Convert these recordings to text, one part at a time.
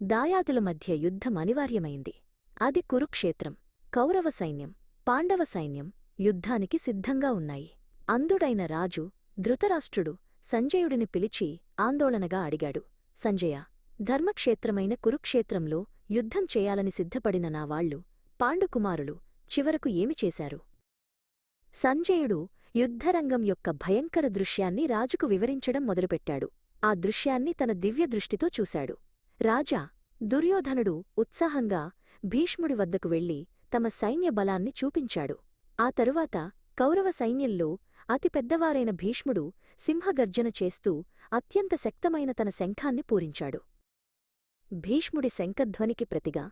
దాయాదుల మధ్య యుద్ధం అనివార్యమైంది. అది కురుక్షేత్రం కౌరవ సైన్యం పాండవ సైన్యం యుద్ధానికి సిద్ధంగా ఉన్నాయి. అంధుడైన రాజు ధృతరాష్ట్రుడు సంజయుడిని పిలిచి ఆందోళనగా అడిగాడు సంజయ ధర్మక్షేత్రమైన కురుక్షేత్రంలో యుద్ధం చేయాలని సిద్ధపడిన నావాళ్ళు పాండుకుమారులు చివరకు ఏమి చేశారు? సంజయుడు యుద్ధరంగం యొక్క భయంకర దృశ్యాన్ని రాజుకు వివరించడం మొదలుపెట్టాడు. ఆ దృశ్యాన్ని తన దివ్యదృష్టితో చూశాడు. రాజా దుర్యోధనుడు ఉత్సాహంగా భీష్ముడి వద్దకు వెళ్ళి తమ సైన్య బలాన్ని చూపించాడు. ఆ తరువాత కౌరవ సైన్యంలో అతిపెద్దవారైన భీష్ముడు సింహగర్జన చేస్తూ అత్యంత శక్తమైన తన శంఖాన్ని పూరించాడు. భీష్ముడి శంఖధ్వనికి ప్రతిగా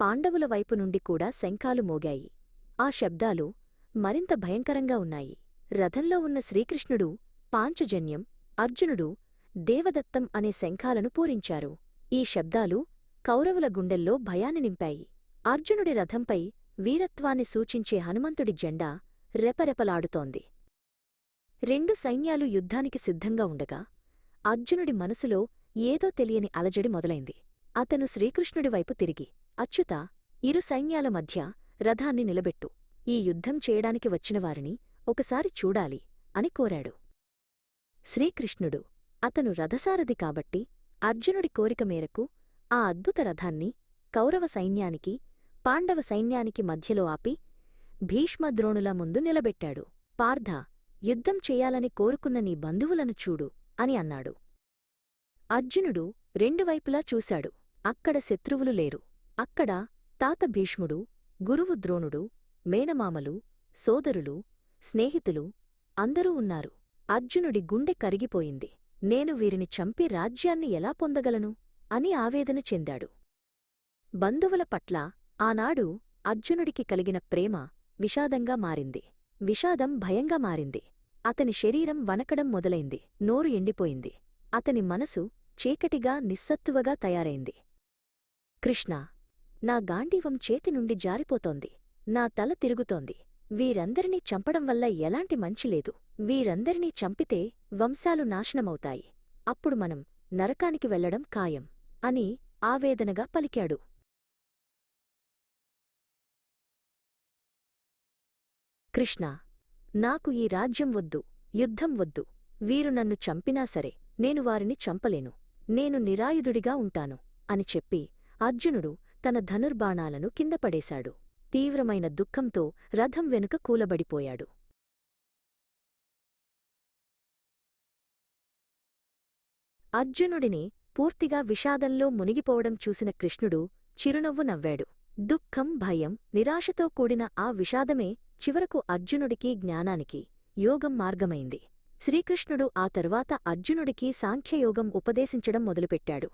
పాండవుల వైపు నుండి కూడా శంఖాలు మోగాయి. ఆ శబ్దాలు మరింత భయంకరంగా ఉన్నాయి. రథంలో ఉన్న శ్రీకృష్ణుడు పాంచజన్యం అర్జునుడు దేవదత్తం అనే శంఖాలను పూరించారు. ఈ శబ్దాలు కౌరవుల గుండెల్లో భయాన్ని నింపాయి. అర్జునుడి రథంపై వీరత్వాన్ని సూచించే హనుమంతుడి జెండా రెపరెపలాడుతోంది. రెండు సైన్యాలు యుద్ధానికి సిద్ధంగా ఉండగా అర్జునుడి మనసులో ఏదో తెలియని అలజడి మొదలైంది. అతను శ్రీకృష్ణుడి వైపు తిరిగి అచ్యుత ఇరు సైన్యాల మధ్య రథాన్ని నిలబెట్టు ఈ యుద్ధం చేయడానికి వచ్చినవారిని ఒకసారి చూడాలి అని కోరాడు. శ్రీకృష్ణుడు అతను రథసారథి కాబట్టి అర్జునుడి కోరిక మేరకు ఆ అద్భుత రథాన్ని కౌరవ సైన్యానికి పాండవ సైన్యానికి మధ్యలో ఆపి భీష్మద్రోణుల ముందు నిలబెట్టాడు. పార్థ యుద్ధం చేయాలని కోరుకున్న నీ బంధువులను చూడు అని అన్నాడు. అర్జునుడు రెండువైపులా చూశాడు. అక్కడ శత్రువులు లేరు. అక్కడ తాత భీష్ముడు గురువు ద్రోణుడు మేనమామలు సోదరులు స్నేహితులు అందరూ ఉన్నారు. అర్జునుడి గుండె కరిగిపోయింది. నేను వీరిని చంపి రాజ్యాన్ని ఎలా పొందగలను? అని ఆవేదన చెందాడు. బంధువుల పట్ల ఆనాడు అర్జునుడికి కలిగిన ప్రేమ విషాదంగా మారింది. విషాదం భయంగా మారింది. అతని శరీరం వనకడం మొదలైంది. నోరు ఎండిపోయింది. అతని మనసు చీకటిగా నిస్సత్తువగా తయారైంది. కృష్ణ నా గాంధీవం చేతి నుండి జారిపోతోంది. నా తల తిరుగుతోంది. వీరందరినీ చంపడం వల్ల ఎలాంటి మంచిలేదు వీరందరినీ చంపితే వంశాలు నాశనమవుతాయి. అప్పుడు మనం నరకానికి వెళ్ళడం ఖాయం అని ఆవేదనగా పలికాడు. కృష్ణ నాకు ఈ రాజ్యం వద్దు యుద్ధం వద్దు. వీరు నన్ను చంపినా సరే నేను వారిని చంపలేను. నేను నిరాయుధుడిగా ఉంటాను అని చెప్పి అర్జునుడు తన ధనుర్బాణాలను కిందపడేశాడు తీవ్రమైన దుఃఖంతో రథం వెనుక కూలబడిపోయాడు. అర్జునుడిని పూర్తిగా విషాదంలో మునిగిపోవడం చూసిన కృష్ణుడు చిరునవ్వు నవ్వాడు. దుఃఖం భయం నిరాశతో కూడిన ఆ విషాదమే చివరకు అర్జునుడికి జ్ఞానానికి యోగం మార్గమైంది. శ్రీకృష్ణుడు ఆ తరువాత అర్జునుడికి సాంఖ్యయోగం ఉపదేశించడం మొదలుపెట్టాడు.